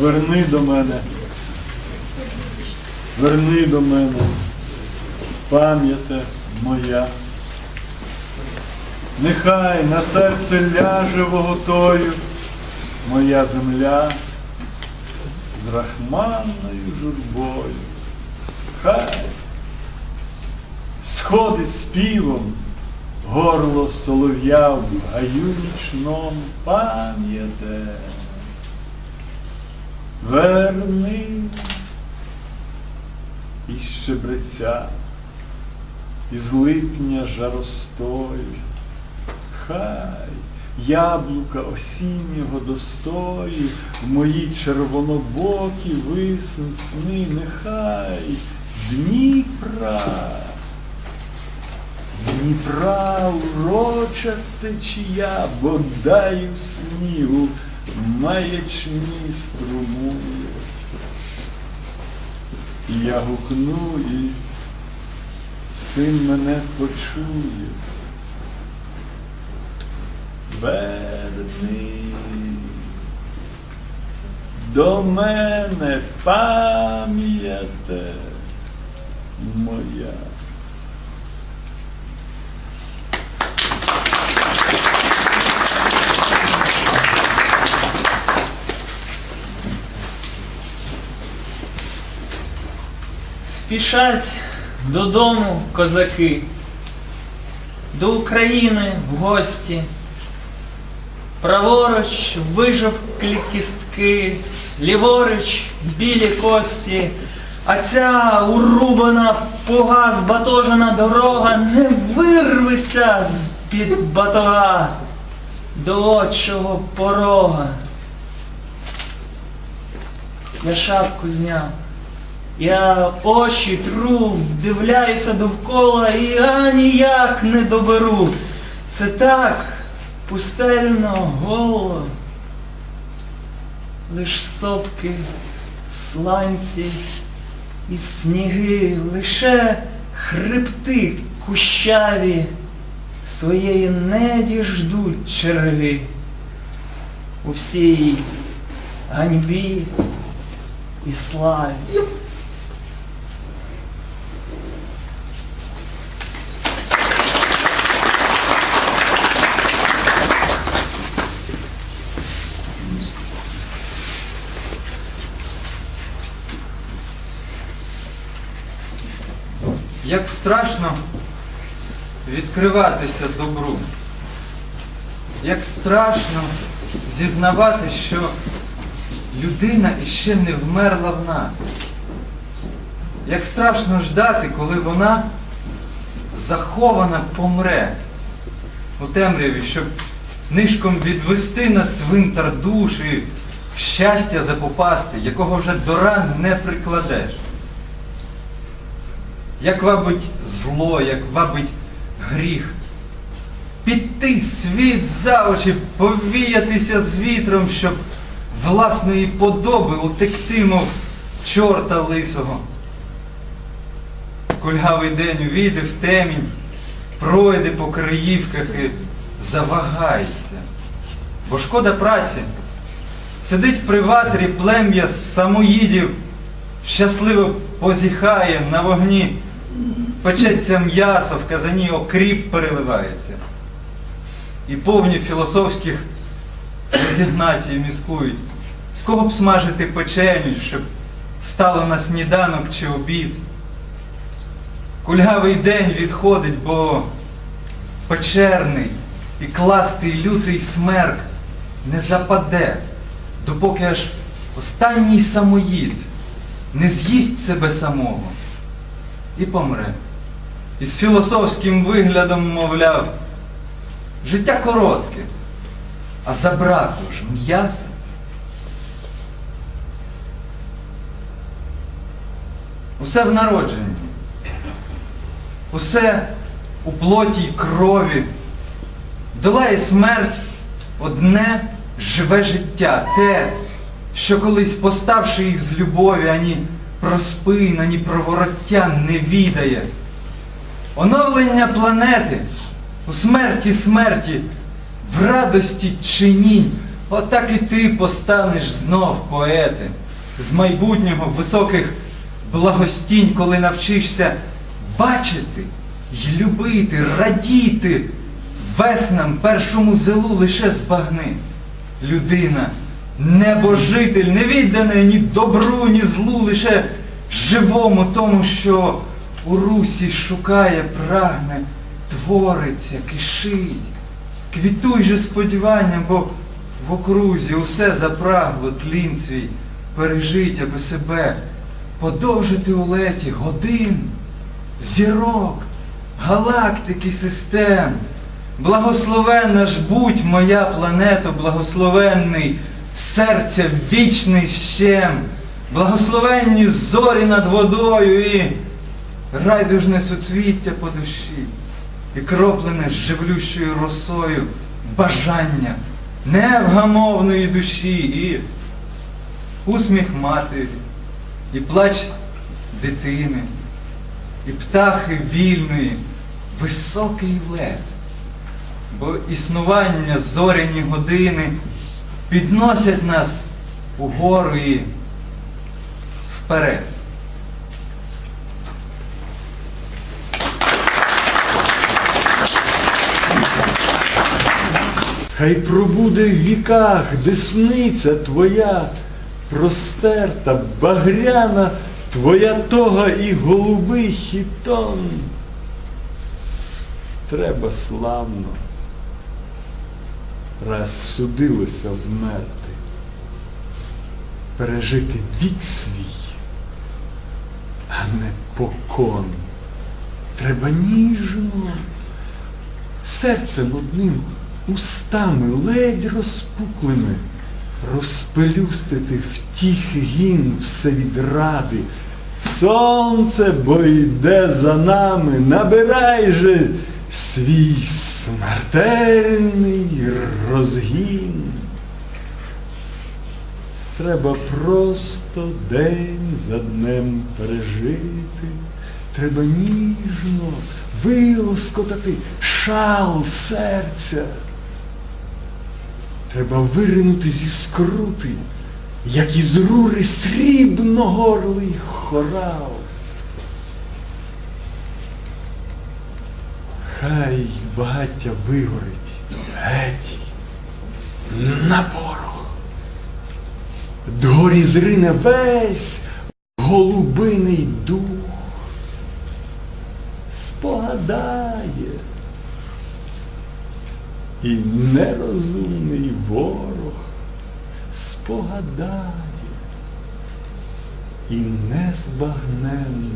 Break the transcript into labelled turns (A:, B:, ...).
A: верни до мене, верни до мене, пам'яте моя. Нехай на серце ляже воготою моя земля з рахманною журбою. Хай сходить співом горло солов'я в гаю нічному пам'яте. Верни. Із щебреця, із липня жаростою, хай яблука осіннього достою в моїй червонобокі висн сни, нехай Дніпра. Дніпра уроча течія, бодай у снігу маячні струмує. І я гукну, і син мене почує. Верни до мене пам'яте моя.
B: Спішать додому козаки, до України в гості. Праворуч вижовклі кістки, ліворуч білі кості, а ця урубана, пуга збатожена дорога не вирветься з-під батога до отчого порога. Я шапку зняв. Я очі тру, вдивляюся довкола і аніяк не доберу. Це так пустельно голо. Лиш сопки, сланці і сніги, лише хребти кущаві своєї неді ждуть черги. У всій ганьбі і славі.
C: Як страшно відкриватися добру. Як страшно зізнавати, що людина іще не вмерла в нас. Як страшно ждати, коли вона захована помре у темряві, щоб нишком відвести на свинтар душ і щастя запопасти, якого вже до ран не прикладеш. Як вабить зло, як вабить гріх. Піти світ за очі, повіятися з вітром, щоб власної подоби утекти, мов чорта лисого. Кульгавий день увійде в темінь, пройде по краївках і завагається. Бо шкода праці. Сидить при ватрі плем'я самоїдів, щасливо позіхає на вогні, печеться м'ясо, в казані окріп переливається. І повні філософських резигнацій міскують. З кого б смажити печеню, щоб стало на сніданок чи обід. Кульгавий день відходить, бо печерний і кластий лютий смерк не западе, допоки аж останній самоїд не з'їсть себе самого і помре. І з філософським виглядом, мовляв, життя коротке, а забракло ж м'яса. Усе в народженні. Усе у плоті й крові. Долає смерть одне живе життя, те, що колись поставши із любові, ані про спин, ані про вороття не відає. Оновлення планети у смерті смерті, в радості чинінь, отак і ти постанеш знов поети. З майбутнього високих благостінь, коли навчишся бачити й любити, радіти веснам першому зелу лише збагни. Людина, небожитель, не віддане ні добру, ні злу, лише живому тому, що у русі шукає, прагне, твориться, кишить. Квітуй же сподіванням, бо в окрузі усе запрагло тлін свій пережить, аби себе подовжити у леті годин, зірок, галактики, систем. Благословенна ж будь моя планета, благословенний серця вічний щем, благословенні зорі над водою і райдужне суцвіття по душі, і кроплене живлющою росою бажання невгамовної душі, і усміх матері, і плач дитини, і птахи вільної, високий лед. Бо існування зоряні години підносять нас угору і вперед.
A: Хай пробуде в віках десниця твоя, простерта, багряна, твоя тога і голубий хітон. Треба славно, раз судилося вмерти, пережити вік свій, а не покон. Треба ніжно, серцем одним, устами ледь розпуклими, розпелюстити втіх гін все від ради. Сонце, бо йде за нами, набирай же свій смертельний розгін. Треба просто день за днем пережити. Треба ніжно вилоскотати шал серця. Треба виринути зі скрути, як із рури срібногорлий хорал. Хай багаття вигорить геть на порох. Дгорі зрине весь голубиний дух. Спогадає. І нерозумний ворог спогадає. І незбагненний